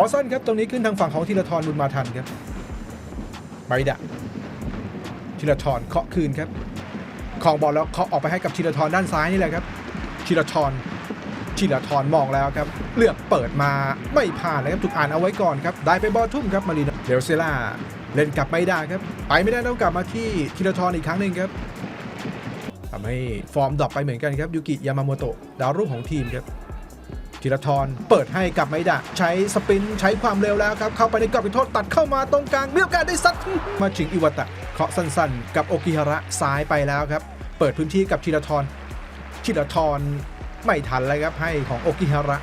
อสั้นครับตรงนี้ขึ้นทางฝั่งของธีรทรบุญมาทันครับไบดะธีรทรเคาะคืนครับของบอลแล้วเคาะออกไปให้กับธีรทรด้านซ้ายนี่แหละครับธีรทรธีรทรมองแล้วครับเลือกเปิดมาไม่ผ่านนะครับถูกอ่านเอาไว้ก่อนครับได้ไปบอลทุ่มครับมารีนเดลเซล่าเล่นกลับไม่ได้ครับ ไปไม่ได้ต้องกลับมาที่ธีรทรอีกครั้งหนึ่งครับทำให้ฟอร์มดรอปไปเหมือนกันครับยูกิยามาโมโตะดาวรุ่งของทีมครับ ธีรทรเปิดให้กับไมดะ ใช้สปรินต์ใช้ความเร็วแล้วครับ เข้าไปในกรอบเขตโทษตัดเข้ามาตรงกลางมีโอกาสได้ซัดมาถึงอิวาตะเคาะสั้นๆ กับโอกิฮาระซ้ายไปแล้วครับ เปิดพื้นที่กับธีรทรธีรทรไม่ทันเลยครับให้ของโอกิฮาระ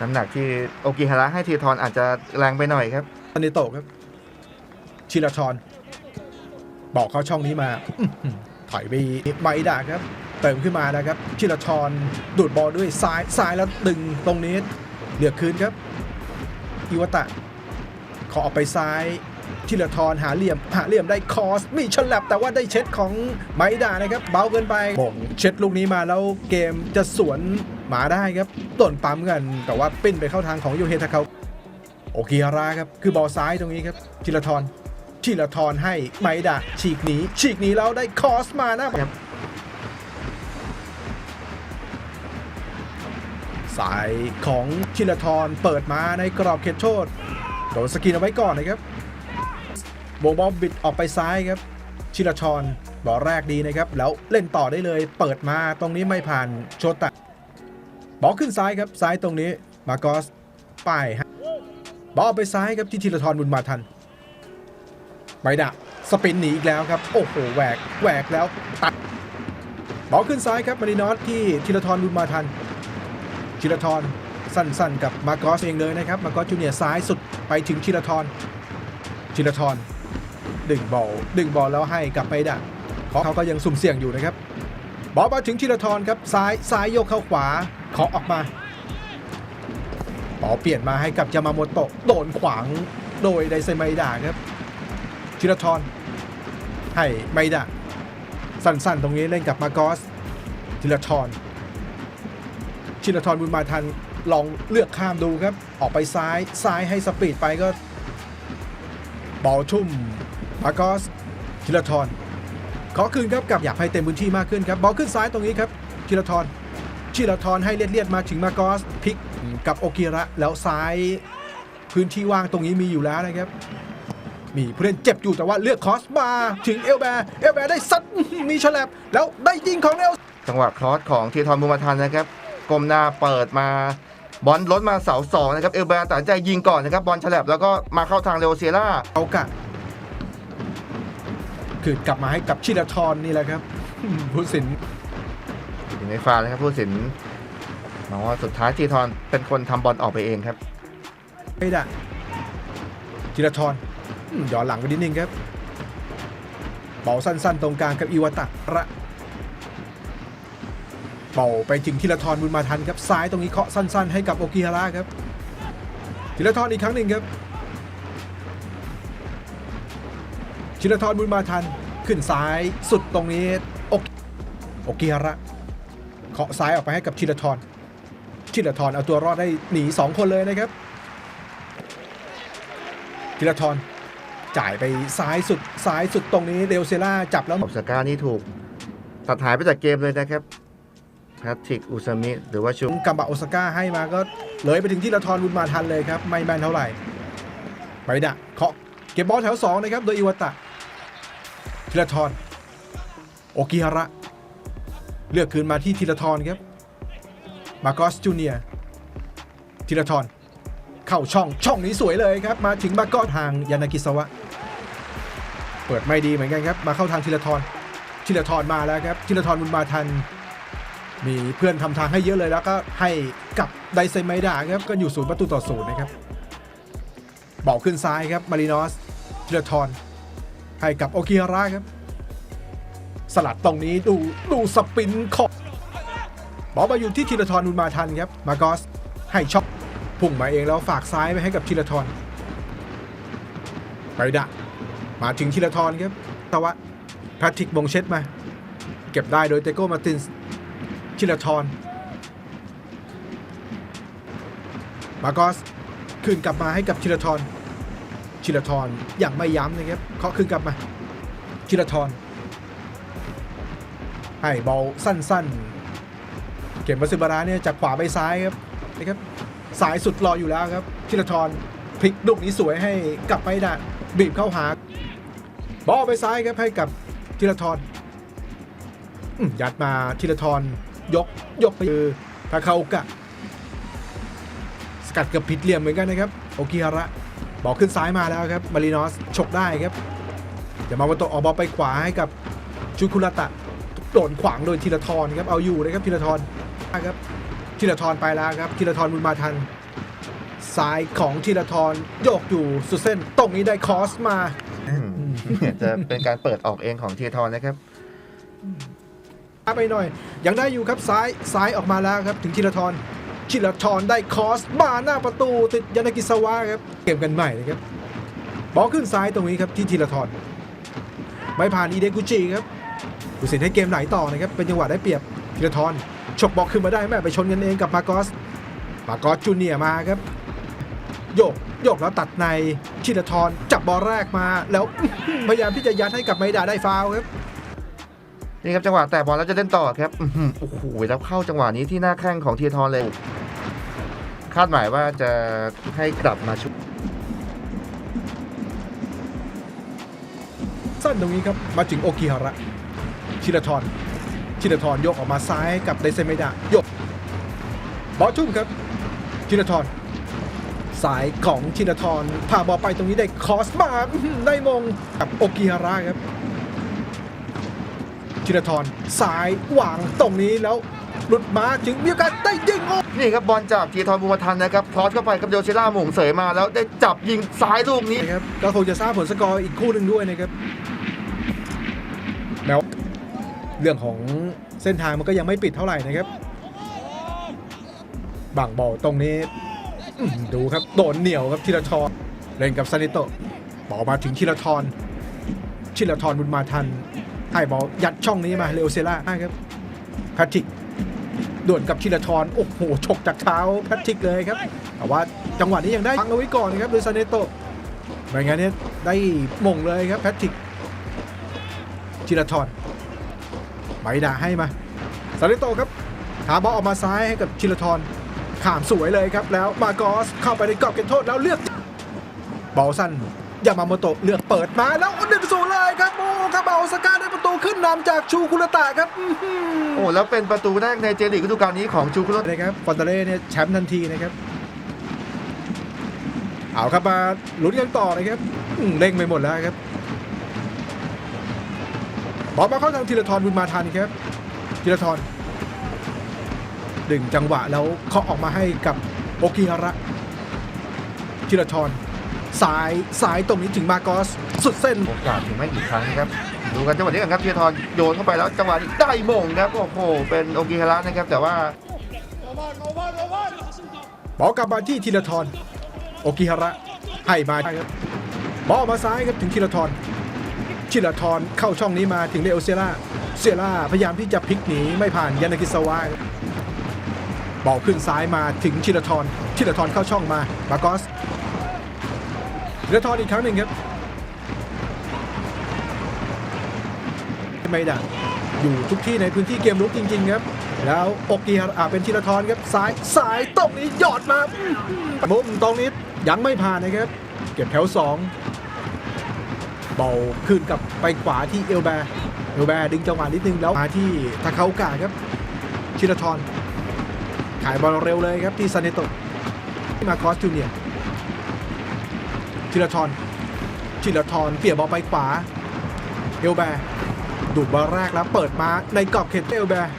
น้ำหนักที่โอกิฮาระให้ทีทรอาจจะแรงไปหน่อยครับอันนี้โตะครับธีรทรบอกเขาช่องนี้มาอื้อหือถอยไปไมดะครับ เติมขึ้นมานะครับธีรทรดูดบอลด้วยซ้ายซ้ายแล้วดึงตรงนี้เหลือคืนครับอิวตะขอออกไปซ้ายธีรทรหาเหลี่ยมหาเหลี่ยมได้คอสมีฉลับแต่ว่าได้เช็ดของไมดานะครับเบาเกินไปงเช็ดลูกนี้มาแล้วเกมจะสวนหมาได้ครับต้นปั๊มกันแต่ว่าปิ้นไปเข้าทางของโยเฮทาเขาโอกิฮาระครับคือบอลซ้ายตรงนี้ครับธีรทรธีรทรให้ไมดาฉีกหนีฉีกหนีแล้วได้คอสมาน้าครับ สายของธีรทรเปิดมาในกรอบเขตโทษโดนสกรีนเอาไว้ก่อนนะครับโบบอลบิดออกไปซ้ายครับ ชิรทรบอลแรกดีนะครับ แล้วเล่นต่อได้เลย เปิดมาตรงนี้ไม่ผ่านโชตะบอลขึ้นซ้ายครับซ้ายตรงนี้มากอสป้ายฮะบอลไปซ้ายครับที่ธีรทรบุญมาทันไมดะสปินหนีอีกแล้วครับ โอ้โหแหวกแหวกแล้วตัดบอลขึ้นซ้ายครับมารินอสที่ธีรทรบุญมาทัน ชิรทรสั้นๆ กับมากอสเองเลยนะครับ มากอสจูเนียร์ซ้ายสุดไปถึงชิรทรชิรทรดึงบอลดึงบอลแล้วให้กลับไปดะเขาเขาก็ยังสุ่มเสี่ยงอยู่นะครับ บอลมาถึงชิรทรครับซ้ายซ้ายโยกเข้าขวาขอออกมาบอลเปลี่ยนมาให้กับยามาโมโตะโดนขวางโดยไดเซไมดะครับชิรทรให้ไมดะสั้นๆ ตรงนี้เล่นกับมากอสชิรทร ชินทรบุญมาทันลองเลือกข้ามดูครับ ออกไปซ้ายซ้ายให้สปีดไปก็ บอลชุ่มมากอสชินทรขอคืนครับกับอยากให้เต็มพื้นที่มากขึ้นครับบอลขึ้นซ้ายตรงนี้ครับชินทรชินทรให้เลียดเลียดมาถึงมากอสพลิกกับโอกิระแล้วซ้ายพื้นที่ว่างตรงนี้มีอยู่แล้วนะครับ มีผู้เล่นเจ็บอยู่แต่ว่าเลือกคอสมาถึงเอลแบร์เอลแบร์ได้ซัดมีฉลับแล้วได้ยิงของเอลจังหวะครอสของทีทรบุญมาทันนะครับ ก้มหน้าเปิดมาบอลล้นมาเสาสองนะครับเอลแบร์ตัดสินใจยิงก่อนนะครับบอลฉลับแล้วก็มาเข้าทางเรโอเซียร่าเอากะคืนกลับมาให้กับชิลทรนี่แหละครับผู้สินอยู่ในฟาวล์นะครับผู้ตัดสินมองว่าสุดท้ายทีทรเป็นคนทำบอลออกไปเองครับไม่ได้ชิลทรอืมย้อนหลังไปนิดนึงครับบอลสั้นๆ ตรงกลางกับอิวาตะระ บอลไปถึงทิลทรบุญมาทันครับซ้ายตรงนี้เคาะสั้น ๆ ให้กับโอกิฮาระครับทิลทรอีกครั้งหนึ่งครับชิลทรบุญมาทันขึ้นซ้ายสุดตรงนี้โอโอกิฮาระเคาะซ้ายออกไปให้กับชิลทรชิลทรเอาตัวรอดได้หนี 2 คนเลยนะครับชิลทรจ่ายไปซ้ายสุดซ้ายสุดตรงนี้เดลเซล่าจับแล้วออกสก้านี่ถูกตัดหายไปจากเกมเลยนะครับ แพทริกอุซามิ หรือว่าชูกัมบะโอซาก้าให้มาก็เลยไปถึงที่ละทรบุญมาทันเลยครับ ไม่แม่นเท่าไหร่ไปดะเคาะเก็บบอลแถว2นะครับ โดยอิวาตะทีละทรโอกิฮาระ เลือกคืนมาที่ทีละทรครับ มาโกสจูเนียทีละทรเข้าช่องช่องนี้สวยเลยครับ มาถึงมาโกสทางยานากิสวะ เปิดไม่ดีเหมือนกันครับ มาเข้าทางทีละทรทีละทรมาแล้วครับทีละทรบุญมาทัน มีเพื่อนทำทางให้เยอะเลยแล้วก็ให้กับไดเซไมดาครับก็อยู่ศูนย์ประตูต่อศูนย์นะครับบอกขึ้นซ้ายครับมารินอสธีรทรให้กับโอกิฮาระครับ สลัดตรงนี้ดูดูสปินของบอลมาอยู่ที่ธีรทรบุญมาทันครับ มากอสให้ช็อปพุ่งมาเองแล้วฝากซ้ายไปให้กับธีรทรไปดะมาถึงธีรทรครับตะวะแพทริกบงเช็ดมา เก็บได้โดยเตโก้มาตินส์ ชิลทรมาโกสคืนกลับมาให้กับชิลทรชิลทรอย่างไม่ย้ำนะครับเคาะคืนกลับมาชิลทรให้บอลสั้นๆ เก็บมาซึบาระเนี่ยจากขวาไปซ้ายครับนะครับสายสุดรออยู่แล้วครับชิลทรพลิกลูกนี้สวยให้กลับไปได้บีบเข้าหาบอลไปซ้ายครับให้กับธีรทรอืมยัดมาธีรทร ยกยกไปทาคาโอกะสกัดเกับผิดเหลี่ยมเหมือนกันนะครับโอกิฮาระบอลขึ้นซ้ายมาแล้วครับมารินอสฉกได้ครับเดี๋ยวมาวันโตออกบอลไปขวาให้กับชูคุระตะโดนขวางโดยธีรทรครับเอาอยู่นะครับธีรทรครับธีรทรไปแล้วครับธีรทรบุญมาทันซ้ายของธีรทรโยกอยู่สุดเส้น ตรงนี้ได้คอสมาจะเป็นการเปิดออกเองของเทียทรนะครับ ไปหน่อย ยังได้อยู่ครับซ้ายซ้ายออกมาแล้วครับถึงชิลทรชิลทรได้คอสมาหน้าประตูติดยานากิสวะครับเกมกันใหม่นะครับบอลขึ้นซ้ายตรงนี้ครับที่ชิลทรไม่ผ่านอีเดกุจิครับดูสินให้เกมไหนต่อนะครับเป็นจังหวะได้เปรียบชิลทรฉกบอลขึ้นมาได้แม่ไปชนกันเองกับมาโกสมาโกสจูเนียมาครับโยกโยกแล้วตัดในชิลทรจับบอลแรกมาแล้วพยายามที่จะยัดให้กับไมดาได้ฟาวครับ นี่ครับจังหวะแต่บอลแล้วจะเล่นต่อครับอื้หือโอ้โหแล้วเข้าจังหวะนี้ที่หน้าแข้งของเทียทรเลย คาดหมายว่าจะให้กลับมาชุบสั้นตรงนี้ครับ มาถึงโอกิฮาระชิลทรชิลทรยกออกมาซ้ายกับไดเซเมดะยกบอลทุ่มครับชิลทรสายของชิลทรพาบอลไปตรงนี้ได้คอสมาได้มงกับโอกิฮาระครับ ชิลทรสายวางตรงนี้แล้วหลุดมาถึงมีโอกาสได้ยิงโอ้นี่ครับบอลจากเทียทรบุญมาทันนะครับครอสเข้าไปกับโยเชล่าหม่งเสยมาแล้วได้จับยิงซ้ายลูกนี้นะครับก็คงจะทราบผลสกอร์อีกคู่หนึ่งด้วยนะครับแล้วเรื่องของเส้นทางมันก็ยังไม่ปิดเท่าไหร่นะครับบังบอลตรงนี้อื้อหือดูครับโดนเหนียวครับชิลทรเล่นกับซานิโตะบอลมาถึงชิลทรชิลทรบุญมาทัน ให้บอลยัดช่องนี้มาเลโอเซล่าครับแพทริกด่วนกับชิลทรโอ้โหฉกจากเท้าแพทริกเลยครับ แต่ว่าจังหวะนี้ยังได้ฟังเอาไว้ก่อนครับโดยซาเนโตะไม่งั้นเนี่ยได้มงเลยครับแพทริกชิลทรไมดาให้มาซาเนโตครับหาบอลออกมาซ้ายให้กับชิลทรขามสวยเลยครับ แล้วมากอสเข้าไปในกรอบเขตโทษแล้วเลือกบอลสั้น ยามาโมโตะเลือกเปิดมาแล้วหนึ่งศูนย์เลยครับโอ้ครับเอาสกาได้ประตูขึ้นนำจากชูคุระตะครับอื้อหือโอ้แล้วเป็นประตูแรกในเจลีกฤดูกาลนี้ของชูคุโรนะครับฟอนเตเล่เนี่ยแชมป์ทันทีนะครับเอาครับมาลุ้นกันต่อนะครับอืมเร่งไปหมดแล้วครับบอลมาเข้าทางธีรทรบุญมาทันครับธีรทรดึงจังหวะแล้วเคาะออกมาให้กับโอกิฮาระธีรทร สายสายตรงนี้ถึงมาโกอสสุดเส้นโอกาสถึงไม่กี่ครั้งครับดูกันจังหวะนี้กันครับเทียทรโยนเข้าไปแล้วจังหวะนี้ได้มงครับโอ้โหเป็นโอกิฮาระนะครับ แต่ว่าบอลกลับมาที่ธีรทรโอกิฮาระให้มาครับบอลมาซ้ายครับถึงธีรทรธีรทรเข้าช่องนี้มาถึงเลโอเซล่าเซล่าพยายามที่จะพลิกหนีไม่ผ่านยานากิสวะครับบอลขึ้นซ้ายมาถึงธีรทรธีรทรเข้าช่องมาบากอส ธีรทรอีกครั้งหนึ่งครับไม่ได้อยู่ทุกที่ในพื้นที่เกมรุกจริง ๆ ครับ แล้วโอกิฮาระอ่าเป็นธีรทรครับซ้ายสายตรงนี้หยอดมาอื้มุมตรงนี้ยังไม่ผ่านนะครับ เก็บแถวสองบอลขึ้นกับไปขวาที่เอลแบร์เอลแบร์ดึงจังหวะนิดนึงแล้วมาที่ทาคาโอกะครับชิรทรขายบอลเร็วเลยครับที่ซาเนโตที่มาคอสจูเนียร์ ชิรทรชิรทรเปลี่ยนบอลไปขวา เอลแบร์ดูดบอลแรกแล้วเปิดมาในกรอบเขตเอลแบร์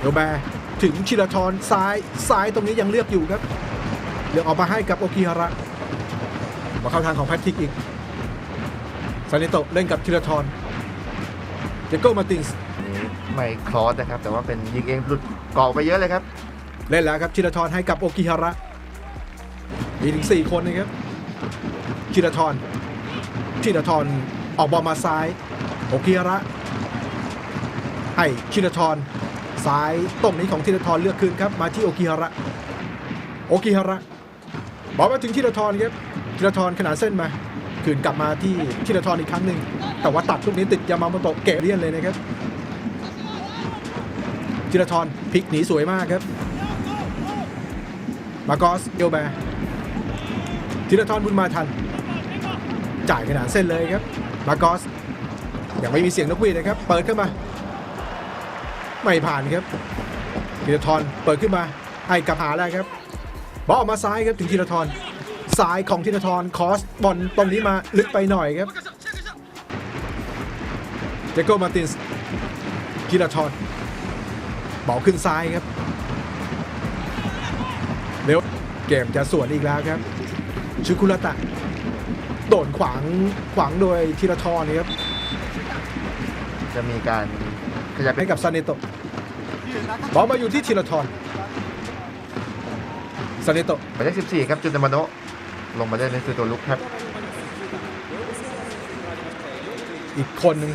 เอลแบร์ถึงชิรทรซ้ายซ้ายตรงนี้ยังเลือกอยู่ครับเลือกออกมาให้กับโอกิฮาระมาเข้าทางของแพทริกอีกซานิโตะเล่นกับธีรทรเจโก้มาร์ตินส์ไม่คลอสนะครับ แต่ว่าเป็นยิงเองหลุดกรอบไปเยอะเลยครับ เล่นแล้วครับธีรทรให้กับโอกิฮาระมีถึง4คนนะครับ ธีรทรธีรทรออกบอลมาซ้าย โอกิฮาระ ให้ธีรทรซ้ายตรงนี้ของธีรทรเลือกคืนครับมาที่โอกิฮาระ โอกิฮาระบอลมาถึงทีละทอนครับทีละทอนขนาดเส้นมา คืนกลับมาที่ทีละทอนอีกครั้งหนึ่งแต่ว่าตัดลูกนี้ติดยามาโมโตะเกะเรียนเลยนะครับทีละทอนพลิกหนีสวยมากครับ มากอสเอลแบร์ ทีละทอนบุญมาทัน จ่ายขนาดเส้นเลยครับมากอสยังไม่มีเสียงนกหวีดนะครับ เปิดขึ้นมา ไม่ผ่านครับทีละทอนเปิดขึ้นมา ให้กับหาแล้วครับบอลออกมาซ้ายครับถึงธีรทรซ้ายของธีรทรคอสบอลตรงนี้มาลึกไปหน่อยครับเจโกมาตินส์ธีรทรบอลขึ้นซ้ายครับ เร็วเกมจะสวนอีกแล้วครับ ชูคุระตะ โดนขวางขวางโดยธีรทรครับจะมีการขยับให้กับซาเนโตะบอลมาอยู่ที่ธีรทรซาเนโตะหมายเลข14 ครับจุนมาโนะลงมาได้ในคือตัวลุกครับ อีกคนหนึ่ง